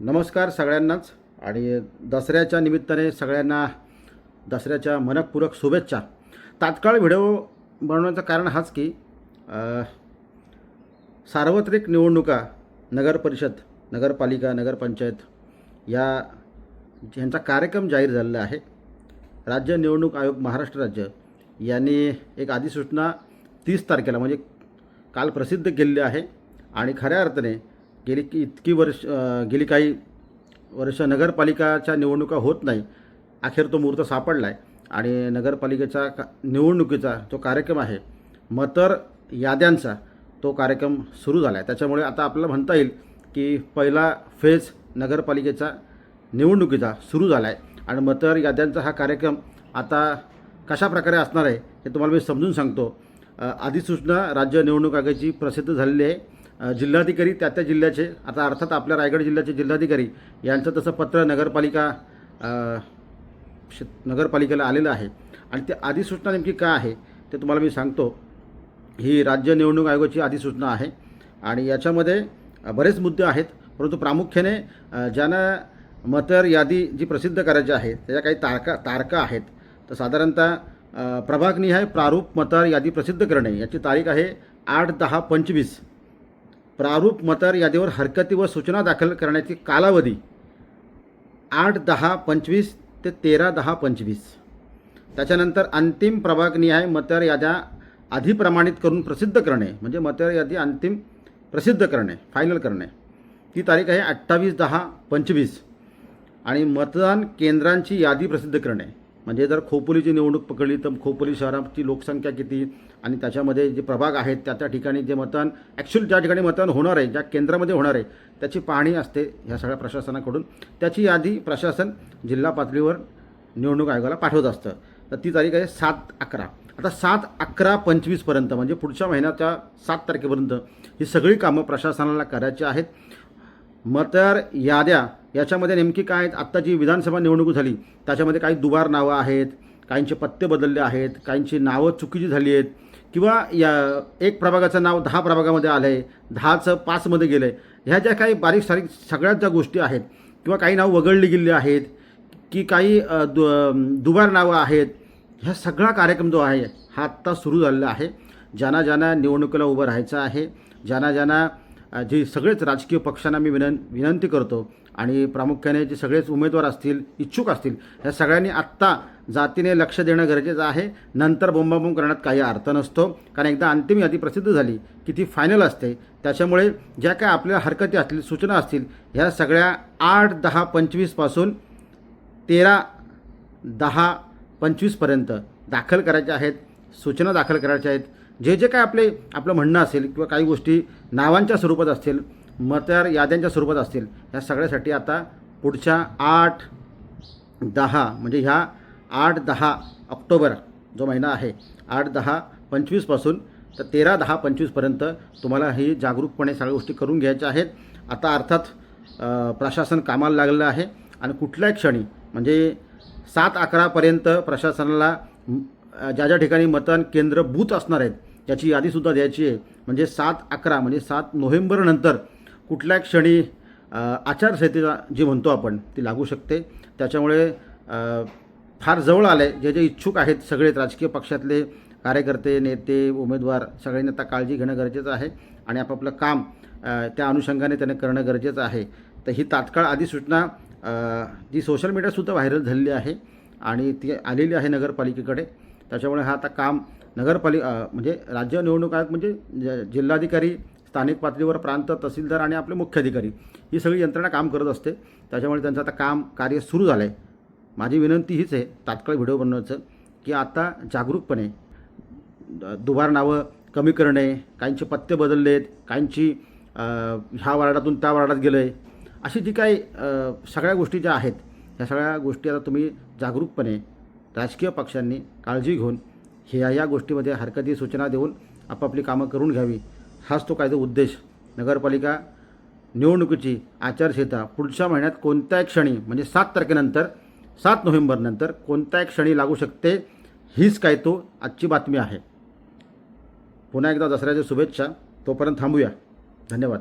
नमस्कार सगळ्यांनाच आणि दसऱ्याच्या निमित्ताने सगळ्यांना दसऱ्याच्या मनपूरक शुभेच्छा. तात्काळ व्हिडिओ बनवण्याचं कारण हाच की सार्वत्रिक निवडणुका नगरपरिषद नगरपालिका नगरपंचायत या यांचा कार्यक्रम जाहीर झालेला आहे. राज्य निवडणूक आयोग महाराष्ट्र राज्य यांनी एक अधिसूचना तीस तारखेला म्हणजे काल प्रसिद्ध केलेली आहे आणि खऱ्या अर्थाने गेली की इतकी वर्ष गेली काही वर्ष नगरपालिकाच्या निवडणुका होत नाही. अखेर तो मुहूर्त सापडला आहे आणि नगरपालिकेचा का निवडणुकीचा जो कार्यक्रम आहे मतर याद्यांचा तो कार्यक्रम सुरू झाला आहे त्याच्यामुळे आता आपल्याला म्हणता येईल की पहिला फेज नगरपालिकेचा निवडणुकीचा सुरू झाला आहे आणि मतर याद्यांचा हा कार्यक्रम आता कशा प्रकारे असणार आहे हे तुम्हाला मी समजून सांगतो. अधिसूचना राज्य निवडणूक आयोगाची प्रसिद्ध झालेली आहे. जिल्हाधिकारी त्या त्या जिल्ह्याचे आता अर्थात आपल्या रायगड जिल्ह्याचे जिल्हाधिकारी यांचं तसं पत्र नगरपालिका नगरपालिकेला आलेलं आहे. आणि ते अधिसूचना नेमकी काय आहे ते तुम्हाला मी सांगतो. ही राज्य निवडणूक आयोगाची अधिसूचना आहे आणि याच्यामध्ये बरेच मुद्दे आहेत. परंतु प्रामुख्याने ज्यानं ज्यांना मतदार यादी जी प्रसिद्ध करायची आहे त्याच्या काही तारका तारका आहेत. तर साधारणतः प्रभागनिहाय प्रारूप मतदार यादी प्रसिद्ध करणे याची तारीख आहे आठ दहा पंचवीस. प्रारूप मतदार यादीवर हरकती व सूचना दाखल करण्याची कालावधी आठ दहा पंचवीस ते तेरा दहा पंचवीस. त्याच्यानंतर अंतिम प्रभागनिहाय मतदार याद्या आधी प्रमाणित करून प्रसिद्ध करणे म्हणजे मतदार यादी अंतिम प्रसिद्ध करणे फायनल करणे. ती तारीख आहे अठ्ठावीस दहा पंचवीस. आणि मतदान केंद्रांची यादी प्रसिद्ध करणे. म्हणजे जर खोपोलीची निवडणूक पकडली तर खोपोली शहराची लोकसंख्या किती? आणि त्याच्यामध्ये जे प्रभाग आहेत त्या त्या ठिकाणी जे मतदान ॲक्च्युअल ज्या ठिकाणी मतदान होणार आहे ज्या केंद्रामध्ये होणार आहे त्याची पाहणी असते ह्या सगळ्या प्रशासनाकडून. त्याची यादी प्रशासन जिल्हा पातळीवर निवडणूक आयोगाला पाठवत असतं. तर ती तारीख आहे सात अकरा. आता सात अकरा पंचवीसपर्यंत म्हणजे पुढच्या महिन्याच्या सात तारखेपर्यंत ही सगळी कामं प्रशासनाला करायची आहेत. मतदार याद्या याच्यामध्ये नेमकी काय आहेत? आत्ता जी विधानसभा निवडणूक झाली त्याच्यामध्ये काही दुबार नावं आहेत काहींचे पत्ते बदलले आहेत काहींची नावं चुकीची झाली आहेत. किंवा या एक प्रभागाचं नाव दहा प्रभागामध्ये आलं आहे दहाचं पाचमध्ये गेलं आहे ह्या ज्या काही बारीक सारीक सगळ्यात ज्या गोष्टी आहेत किंवा काही नावं वगळली गेली आहेत की काही दु दुबार नावं आहेत ह्या सगळा कार्यक्रम जो आहे हा आत्ता सुरू झालेला आहे. ज्यांना ज्यांना निवडणुकीला उभं राहायचं आहे ज्यांना ज्यांना जे सगळेच राजकीय पक्षांना मी विनं विनंती करतो आणि प्रामुख्याने जे सगळेच उमेदवार असतील इच्छुक असतील ह्या सगळ्यांनी आत्ता जातीने लक्ष देणं गरजेचं आहे. नंतर बोंबाबोंब करण्यात काही अर्थ नसतो. कारण एकदा अंतिम यादी प्रसिद्ध झाली की ती फायनल असते त्याच्यामुळे ज्या काय आपल्या हरकती असतील सूचना असतील ह्या सगळ्या आठ दहा पंचवीसपासून तेरा दहा पंचवीसपर्यंत दाखल करायच्या आहेत सूचना दाखल करायच्या आहेत. जे जे काय आपले आपलं म्हणणं असेल किंवा काही गोष्टी नावांच्या स्वरूपात असतील मतदार याद्यांच्या स्वरूपात असतील. ह्या सगळ्यासाठी आता पुढच्या आठ दहा म्हणजे ह्या आठ दहा ऑक्टोबर जो महिना आहे आठ दहा पंचवीसपासून तर तेरा दहा पंचवीसपर्यंत तुम्हाला ही जागरूकपणे सगळ्या गोष्टी करून घ्यायच्या आहेत. आता अर्थात प्रशासन कामाला लागलेलं आहे आणि कुठल्या क्षणी म्हणजे सात अकरापर्यंत प्रशासनाला ज्या ज्या ठिकाणी मतदान केंद्र बूथ असणार आहेत त्याची यादीसुद्धा द्यायची आहे. म्हणजे सात अकरा म्हणजे सात नोव्हेंबरनंतर कुठल्या क्षणी अ, आचारसंहिता जी म्हणतो आपण ती लागू शकते. त्याच्यामुळे फार जवळ आले जे जे इच्छुक आहेत सगळेच राजकीय पक्षातले कार्यकर्ते नेते उमेदवार सगळ्यांनी आता काळजी घेणं गरजेचं आहे आणि आपापलं काम त्या अनुषंगाने त्याने करणं गरजेचं आहे. तर ही तात्काळ अधिसूचना जी सोशल मीडियासुद्धा व्हायरल झालेली आहे आणि ती आलेली आहे नगरपालिकेकडे. त्याच्यामुळे हा आता काम नगरपालिका म्हणजे राज्य निवडणूक आयोग म्हणजे ज- जिल्हाधिकारी स्थानिक पातळीवर प्रांत तहसीलदार आणि आपले मुख्य अधिकारी ही सगळी यंत्रणा काम करत असते. त्याच्यामुळे त्यांचं आता काम कार्य सुरू झालं आहे माझी विनंती हीच आहे तात्काळ व्हिडिओ बनवायचं की आता जागरूकपणे दुबार नावं कमी करणे काहींचे पत्ते बदललेत काहींची ह्या वार्डातून त्या वार्डात गेलं आहे अशी जी काही सगळ्या गोष्टी ज्या आहेत ह्या सगळ्या गोष्टी आता तुम्ही जागरूकपणे राजकीय पक्षांनी काळजी घेऊन ह्या या गोष्टीमध्ये हरकती सूचना देऊन आपापली कामं करून घ्यावी. हाच तो काय तो उद्देश. नगरपालिका निवडणुकीची आचारसंहिता पुढच्या महिन्यात कोणत्याही क्षणी म्हणजे सात तारखेनंतर सात नोव्हेंबरनंतर कोणत्याही क्षणी लागू शकते हीच काय तो आजची बातमी आहे. पुन्हा एकदा दसऱ्याच्या शुभेच्छा. तोपर्यंत थांबूया. धन्यवाद.